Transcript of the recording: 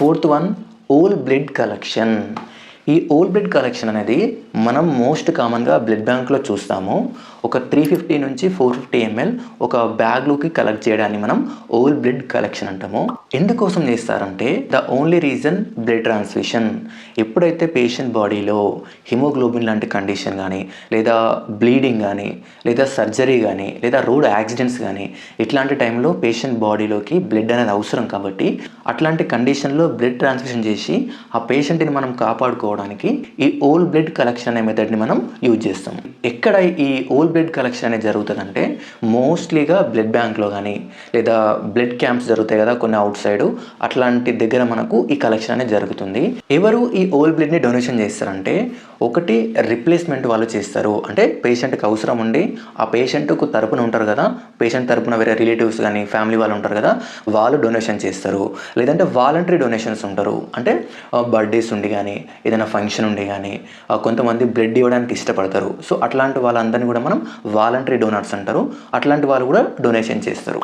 Fourth one whole blood collection. ఈ whole blood collection అనేది మనం మోస్ట్ కామన్గా బ్లడ్ బ్యాంక్లో చూస్తాము. ఒక త్రీ ఫిఫ్టీ నుంచి ఫోర్ ఫిఫ్టీ ఎంఎల్ ఒక బ్యాగ్లోకి కలెక్ట్ చేయడాన్ని మనం ఓల్ బ్లడ్ కలెక్షన్ అంటాము. ఎందుకోసం చేస్తారంటే the only reason blood transfusion ఎప్పుడైతే పేషెంట్ బాడీలో హిమోగ్లోబిన్ లాంటి కండిషన్ కానీ లేదా బ్లీడింగ్ కానీ లేదా సర్జరీ కానీ లేదా రోడ్ యాక్సిడెంట్స్ కానీ ఇట్లాంటి టైంలో పేషెంట్ బాడీలోకి బ్లడ్ అనేది అవసరం కాబట్టి అట్లాంటి కండిషన్లో బ్లడ్ ట్రాన్స్ఫ్యూషన్ చేసి ఆ పేషెంట్ని మనం కాపాడుకోవడం చేసుకోవడానికి ఈ ఓల్ బ్లడ్ కలెక్షన్ అనే మెథడ్ని మనం యూజ్ చేస్తాం. ఎక్కడ ఈ ఓల్ బ్లడ్ కలెక్షన్ అనేది జరుగుతుందంటే మోస్ట్లీగా బ్లడ్ బ్యాంక్లో కానీ లేదా బ్లడ్ క్యాంప్స్ జరుగుతాయి కదా కొన్ని అవుట్ సైడ్ అట్లాంటి దగ్గర మనకు ఈ కలెక్షన్ అనేది జరుగుతుంది. ఎవరు ఈ ఓల్ బ్లడ్ని డొనేషన్ చేస్తారంటే ఒకటి రిప్లేస్మెంట్ వాళ్ళు చేస్తారు. అంటే పేషెంట్కి అవసరం ఉండి ఆ పేషెంట్కు తరపున ఉంటారు కదా పేషెంట్ తరపున వేరే రిలేటివ్స్ కానీ ఫ్యామిలీ వాళ్ళు ఉంటారు కదా వాళ్ళు డొనేషన్ చేస్తారు. లేదంటే వాలంటరీ డొనేషన్స్ ఉంటారు. అంటే బర్త్డేస్ ఉండి కానీ ఏదైనా ఫంక్షన్ ఉండి కానీ కొంతమంది బ్లడ్ ఇవ్వడానికి ఇష్టపడతారు. సో అట్లాంటి వాళ్ళందరినీ కూడా మనం వాలంటరీ డోనర్స్ అంటారు. అట్లాంటి వాళ్ళు కూడా డొనేషన్ చేస్తారు.